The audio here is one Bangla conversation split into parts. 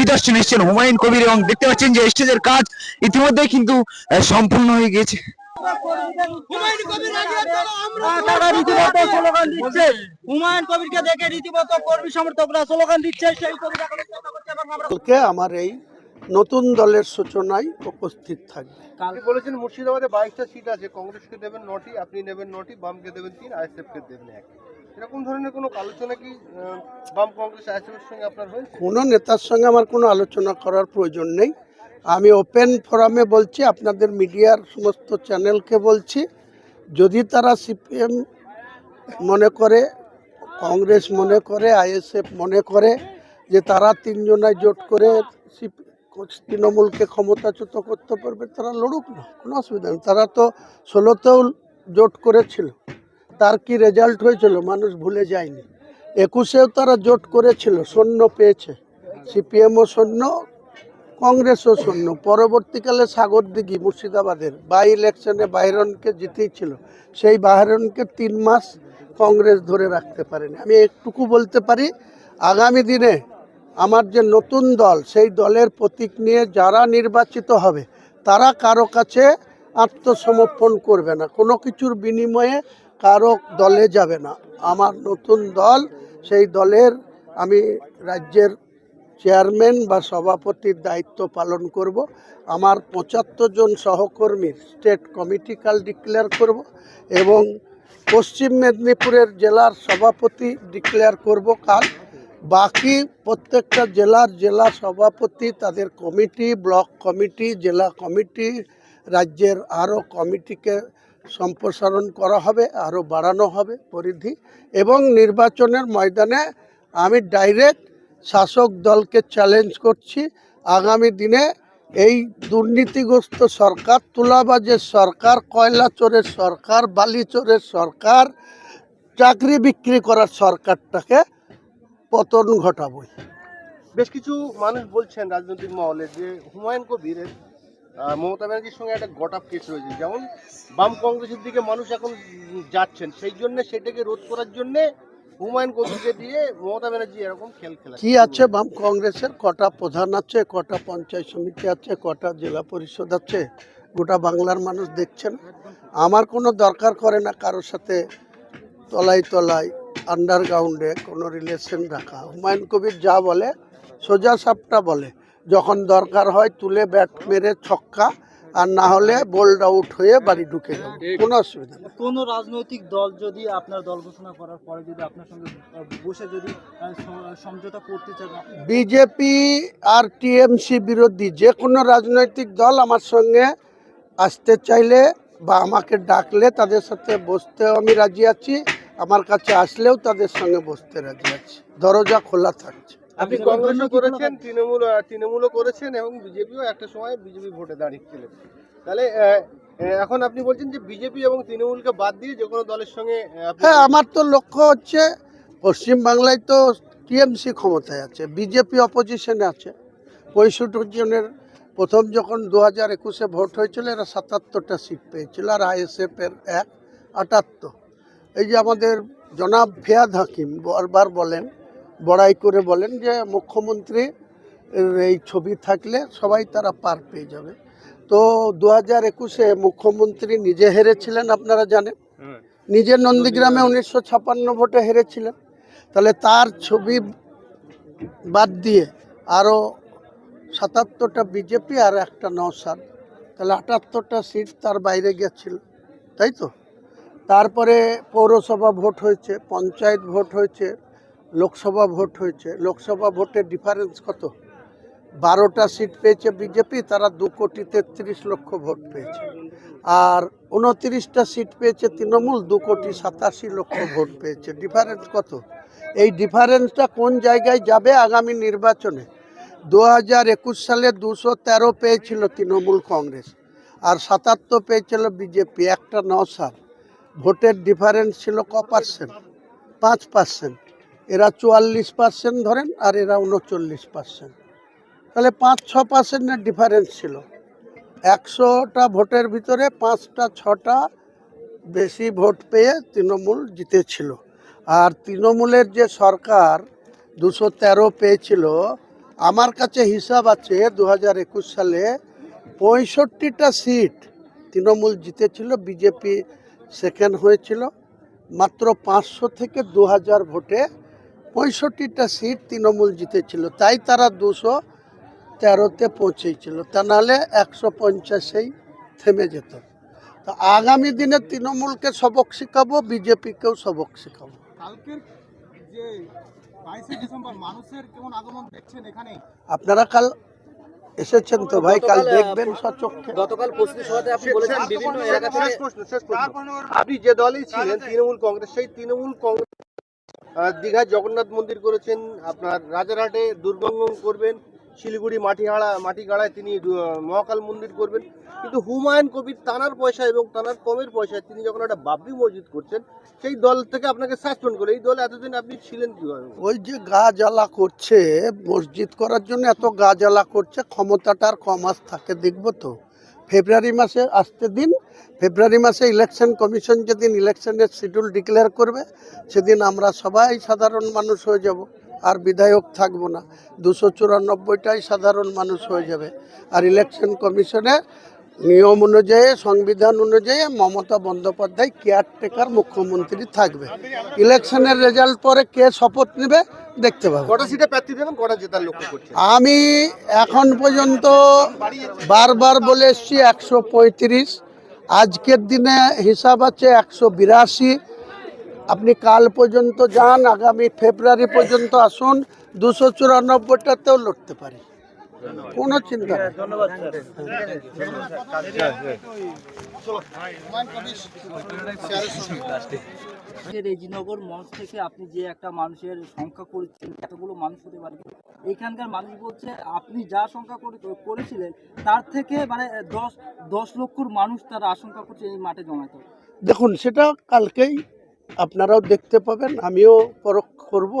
পরিদর্শন এসেছেন হুমায়ুন কবির এবং দেখতে পাচ্ছেন যে স্টেজের কাজ ইতিমধ্যেই কিন্তু সম্পূর্ণ হয়ে গিয়েছে। তারা রীতিমতো স্লোগান দিচ্ছে। হুমায়ুন কবিরকে দেখে রীতিমতো কর্মী সমর্থকরা স্লোগান দিচ্ছে সেই কবিতা আমার এই নতুন দলের সূচনায় উপস্থিত থাকবে। আপনি বলেছেন মুর্শিদাবাদে বাইশটা সিট আছে। কংগ্রেসকে দেবেন নটি আপনি নেবেন নটি বামকে দেবেন তিন আইএসএফ কে দেবেন এক। কোনো কোনো নেতার সঙ্গে আমার কোনো আলোচনা করার প্রয়োজন নেই। আমি ওপেন ফোরামে বলছি, আপনাদের মিডিয়ার সমস্ত চ্যানেলকে বলছি, যদি তারা সিপিএম মনে করে, কংগ্রেস মনে করে, আইএসএফ মনে করে যে তারা তিনজনায় জোট করে তৃণমূলকে ক্ষমতাচ্যুত করতে পারবে, তারা লড়ুক না, কোনো অসুবিধা নেই। তারা তো ষোলোতেও জোট করেছিল। তার কি রেজাল্ট হয়েছিল? মানুষ ভুলে যায়নি। একুশেও তারা জোট করেছিল সৈন্য পেয়েছে। সিপিএমও সৈন্য কংগ্রেসও সৈন্য পরবর্তীকালে সাগরদিঘি মুর্শিদাবাদের বাই ইলেকশনে বাইরনকে জিতেছিল সেই বাইরনকে তিন মাস কংগ্রেস ধরে রাখতে পারেনি। আমি একটুকু বলতে পারি, আগামী দিনে আমার যে নতুন দল, সেই দলের প্রতীক নিয়ে যারা নির্বাচিত হবে, তারা কারও কাছে আত্মসমর্পণ করবে না। কোনো কিছুর বিনিময়ে কারও দলে যাবে না। আমার নতুন দল, সেই দলের আমি রাজ্যের চেয়ারম্যান বা সভাপতির দায়িত্ব পালন করব। আমার পঁচাত্তর জন সহকর্মীর স্টেট কমিটি কাল ডিক্লেয়ার করব এবং পশ্চিম মেদিনীপুরের জেলার সভাপতি ডিক্লেয়ার করব কাল। বাকি প্রত্যেকটা জেলার জেলা সভাপতি, তাদের কমিটি, ব্লক কমিটি, জেলা কমিটি, রাজ্যের আরও কমিটিকে সম্প্রসারণ করা হবে আরও বাড়ানো হবে পরিধি এবং নির্বাচনের ময়দানে আমি ডাইরেক্ট শাসক দলকে চ্যালেঞ্জ করছি। আগামী দিনে এই দুর্নীতিগ্রস্ত সরকার তুলাবাজের সরকার কয়লা চোরের সরকার বালি চোরের সরকার চাকরি বিক্রি করার সরকারটাকে পতন ঘটাবই। বেশ কিছু মানুষ বলছেন রাজনৈতিক মহলে যে হুমায়ুন কবিরের আহ, মমতা ব্যানার্জির সঙ্গে একটা গটাপ কেস রয়েছে। যেমন বাম কংগ্রেসের দিকে মানুষ এখন যাচ্ছেন, সেই জন্য সেটাকে রোধ করার জন্য হুমায়ুন কবিরকে দিয়ে মমতা ব্যানার্জি এরকম খেল খেলা কি আছে বাম কংগ্রেসের? কটা প্রধান আছে, কটা পঞ্চায়েত সমিতি আছে, কটা জেলা পরিষদ আছে? গোটা বাংলার মানুষ দেখছেন। আমার কোনো দরকার করে না কারোর সাথে তলায় তলায় আন্ডারগ্রাউন্ডে কোনো রিলেশন রাখা। হুমায়ুন কবির যা বলে, সোজা সাপটা বলে। যখন দরকার হয় তুলে ব্যাট মেরে ছক্কা আর না হলে বোল্ড আউট হয়ে বাড়ি ঢুকে যাবে। কোনো অসুবিধা নেই। কোন রাজনৈতিক দল যদি আপনার দল ঘোষণা করার পরে যদি আপনার সঙ্গে বসে যদি সমঝোতা করতে চান বিজেপি আর টিএমসি বিরোধী যে কোনো রাজনৈতিক দল আমার সঙ্গে আসতে চাইলে বা আমাকে ডাকলে তাদের সাথে বসতেও আমি রাজি আছি। আমার কাছে আসলেও তাদের সঙ্গে বসতে রাজি আছি। দরজা খোলা থাকছে। আপনি কংগ্রেসও করেছেন? তৃণমূল তৃণমূলও করেছেন এবং বিজেপিও একটা সময় বিজেপি ভোটে দাঁড়িয়েছিলেন তাহলে এখন আপনি বলছেন যে বিজেপি এবং তৃণমূলকে বাদ দিয়ে যে কোনো দলের সঙ্গে হ্যাঁ আমার তো লক্ষ্য হচ্ছে পশ্চিমবাংলায় তো টিএমসি ক্ষমতায় আছে বিজেপি অপোজিশনে আছে। পঁয়ষট্টি জনের প্রথম যখন দু হাজার একুশে ভোট হয়েছিল এরা সাতাত্তরটা সিট পেয়েছিল আর আইএসএফ এর এক আটাত্তর। এই যে আমাদের জনাব ফেয়াদ হাকিম বারবার বলেন বড়াই করে বলেন যে মুখ্যমন্ত্রী এই ছবি থাকলে সবাই তারা পার পেয়ে যাবে। তো দু হাজার একুশে মুখ্যমন্ত্রী নিজে হেরেছিলেন আপনারা জানেন? নিজে নন্দীগ্রামে উনিশশো ছাপান্ন ভোটে হেরেছিলেন। তাহলে তার ছবি বাদ দিয়ে আরও সাতাত্তরটা বিজেপি আর একটা নসাদ তাহলে আটাত্তরটা সিট তার বাইরে গেছিল তাই তো? তারপরে পৌরসভা ভোট হয়েছে, পঞ্চায়েত ভোট হয়েছে, লোকসভা ভোট হয়েছে। লোকসভা ভোটের ডিফারেন্স কত? বারোটা সিট পেয়েছে বিজেপি, তারা দু কোটি তেত্রিশ লক্ষ ভোট পেয়েছে। আর উনত্রিশটা সিট পেয়েছে তৃণমূল, দু কোটি সাতাশি লক্ষ ভোট পেয়েছে। ডিফারেন্স কত? এই ডিফারেন্সটা কোন জায়গায় যাবে আগামী নির্বাচনে? দু হাজার একুশ সালে দুশো তেরো পেয়েছিল তৃণমূল কংগ্রেস, আর সাতাত্তর পেয়েছিল বিজেপি, একটা নসার ভোটের ডিফারেন্স ছিল ক পার্সেন্ট পাঁচ পার্সেন্ট এরা চুয়াল্লিশ পার্সেন্ট ধরেন, আর এরা উনচল্লিশ পার্সেন্ট তাহলে পাঁচ, ছ পার্সেন্টের ডিফারেন্স ছিল। একশোটা ভোটের ভিতরে পাঁচটা, ছটা বেশি ভোট পেয়ে তৃণমূল জিতেছিল। আর তৃণমূলের যে সরকার দুশো তেরো পেয়েছিল, আমার কাছে হিসাব আছে দু হাজার একুশ সালে পঁয়ষট্টিটা সিট তৃণমূল জিতেছিল, বিজেপি সেকেন্ড হয়েছিল মাত্র পাঁচশো থেকে দু হাজার ভোটে পঁয়ষট্টিটা সিট তৃণমূল জিতেছিল। তাই তারা দুশো তেরোতে পৌঁছেছিল। তা নাহলে একশো পঞ্চাশেই থেমে যেত। তো আগামী দিনে তৃণমূলকে সবক শেখাবো বিজেপিকেও সবক শেখাবো। যে মানুষের কেমন আগমন দেখছেন এখানে? আপনারা কাল এসেছেন তো ভাই কাল দেখবেন সচক্ষে গতকাল প্রস্তুতি সভাতে আপনি বলেছেন বিভিন্ন এলাকা থেকে প্রশ্ন শেষ প্রশ্ন। আপনি যে দলই ছিলেন তৃণমূল কংগ্রেস সেই তৃণমূল কংগ্রেস আহ, দীঘায় জগন্নাথ মন্দির করেছেন আপনার রাজারহাটে দুর্গঙ্গম করবেন শিলিগুড়ি, মাটিহাড়া, মাটিগাড়ায় তিনি মহাকাল মন্দির করবেন। কিন্তু হুমায়ুন কবির তানার পয়সা এবং তানার কমের পয়সায় তিনি যখন একটা বাবরি মসজিদ করছেন, সেই দল থেকে আপনাকে সাসপেন্ড করে, এই দলে এতদিন আপনি ছিলেন কীভাবে? ওই যে গা জ্বালা করছে, মসজিদ করার জন্য এত গা জ্বালা করছে, ক্ষমতাটা আর কম আস, থাকে, দেখব তো। ফেব্রুয়ারি মাসে আসতে দিন, ফেব্রুয়ারি মাসে ইলেকশন কমিশন যেদিন ইলেকশনের শিডিউল ডিক্লেয়ার করবে, সেদিন আমরা সবাই সাধারণ মানুষ হয়ে যাব। আর বিধায়ক থাকব না। দুশো চুরানব্বইটাই সাধারণ মানুষ হয়ে যাবে। আর ইলেকশন কমিশনে নিয়ম অনুযায়ী সংবিধান অনুযায়ী মমতা বন্দ্যোপাধ্যায় কেয়ারটেকার মুখ্যমন্ত্রী থাকবে। ইলেকশনের রেজাল্ট পরে কে শপথ নেবে দেখতে পাবো। কটা সিটে প্রার্থী দেবেন কটা জেতার লক্ষ্য আমি এখন পর্যন্ত বারবার বলে এসছি একশো পঁয়ত্রিশ। আজকের দিনে হিসাব আছে একশো বিরাশি। আপনি কাল পর্যন্ত যান আগামী ফেব্রুয়ারি পর্যন্ত আসুন দুশো চুরানব্বইটাতেও লড়তে পারি। কোনো চিন্তা রেজিনগর মঞ্চ থেকে আপনি যে একটা মানুষের সংখ্যা করেছেন এতগুলো মানুষ হতে পারে। এখানকার মানুষ বলছে আপনি যা সংখ্যা করে- করেছিলেন তার থেকে মানে দশ দশ লক্ষর মানুষ তারা আশঙ্কা করছে এই মাঠে জমাতে দেখুন সেটা কালকেই আপনারাও দেখতে পাবেন, আমিও পরখ করব।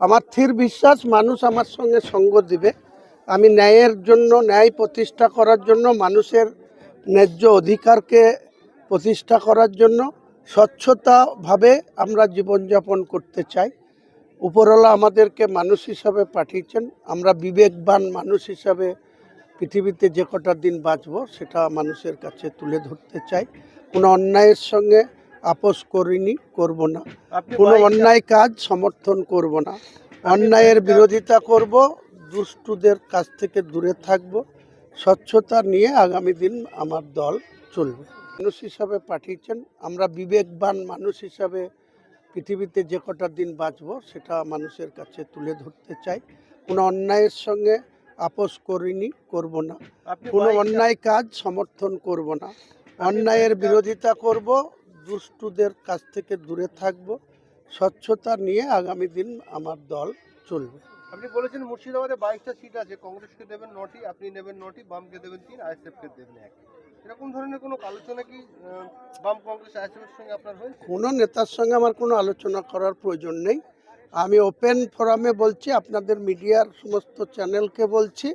আমার থির বিশ্বাস, মানুষ আমার সঙ্গে সঙ্গ দিবে। আমি ন্যায়ের জন্য, ন্যায় প্রতিষ্ঠা করার জন্য, মানুষের ন্যায্য অধিকারকে প্রতিষ্ঠা করার জন্য স্বচ্ছতাভাবে আমরা জীবনযাপন করতে চাই। উপরওয়ালা আমাদেরকে মানুষ হিসাবে পাঠিয়েছেন। আমরা বিবেকবান মানুষ হিসাবে পৃথিবীতে যে কটা দিন বাঁচবো, সেটা মানুষের কাছে তুলে ধরতে চাই। কোনো অন্যায়ের সঙ্গে আপোষ করিনি করব না। কোনো অন্যায় কাজ সমর্থন করব না। অন্যায়ের বিরোধিতা করব দুষ্টুদের কাছ থেকে দূরে থাকব স্বচ্ছতা নিয়ে আগামী দিন আমার দল চলবে। মানুষ হিসাবে পাঠিয়েছেন আমরা বিবেকবান মানুষ হিসাবে পৃথিবীতে যে কটা দিন বাঁচবো সেটা মানুষের কাছে তুলে ধরতে চাই। কোনো অন্যায়ের সঙ্গে আপোষ করিনি করব না। কোনো অন্যায় কাজ সমর্থন করব না। অন্যায়ের বিরোধিতা করব দুষ্টুদের কাছ থেকে দূরে থাকব স্বচ্ছতা নিয়ে আগামী দিন আমার দল চলবে। আপনি বলেছেন মুর্শিদাবাদে বাইশটা সিট আছে কংগ্রেসকে দেবেন নটি আপনি নেবেন নটি বামকে দেবেন তিন আইএসএফকে দেবেন এক। এরকম ধরনের কোনো আলোচনা কি বাম কংগ্রেস আইএসএফ এর সঙ্গে আপনার হয়েছে? কোনো নেতার সঙ্গে আমার কোনো আলোচনা করার প্রয়োজন নেই। আমি ওপেন ফোরামে বলছি আপনাদের মিডিয়ার সমস্ত চ্যানেলকে বলছি